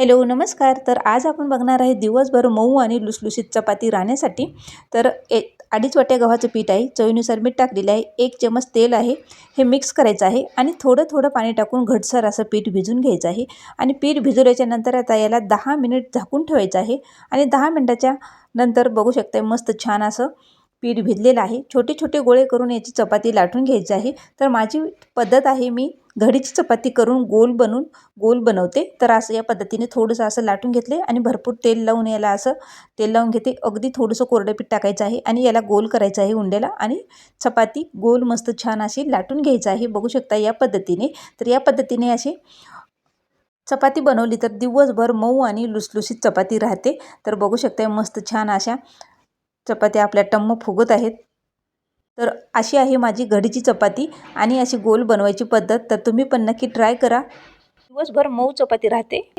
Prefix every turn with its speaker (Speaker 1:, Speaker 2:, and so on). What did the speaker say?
Speaker 1: Hello नमस्कार. तर आज आपण बघणार आहे दिवसभर मऊ आणि लुसलुशीत चपाती राहण्यासाठी. तर ए अडीच वाट्या गव्हाचं पीठ आहे. चवीनुसार मीठ टाकलेलं आहे. एक चमच तेल आहे. हे मिक्स करायचं आहे आणि थोडं थोडं पाणी टाकून घटसर असं पीठ भिजून घ्यायचं आहे. आणि पीठ भिजवल्याच्या नंतर आता याला दहा मिनिट झाकून ठेवायचं आहे. आणि दहा मिनटाच्या नंतर बघू शकता मस्त छान असं पीठ भिजलेलं आहे. छोटे छोटे गोळे करून याची चपाती लाटून घ्यायची आहे. तर माझी पद्धत आहे मी घडीची चपाती करून गोल बनवून गोल बनवते. तर असं या पद्धतीने थोडंसं असं लाटून घेतले आणि भरपूर तेल लावून याला असं तेल लावून घेते. अगदी थोडंसं कोरडं पीठ टाकायचं आहे आणि याला गोल करायचं आहे उंड्याला आणि चपाती गोल मस्त छान अशी लाटून घ्यायचं आहे. बघू शकता या पद्धतीने. तर या पद्धतीने अशी चपाती बनवली तर दिवसभर मऊ आणि लुसलुशीत चपाती राहते. तर बघू शकता मस्त छान अशा चपात्या आपल्या टम्म फुगत आहेत. तर अशी आहे माझी घडीची चपाती आणि अशी गोल बनवायची पद्धत तर तुम्ही पण नक्की ट्राय करा. दिवसभर मऊ चपाती राहते.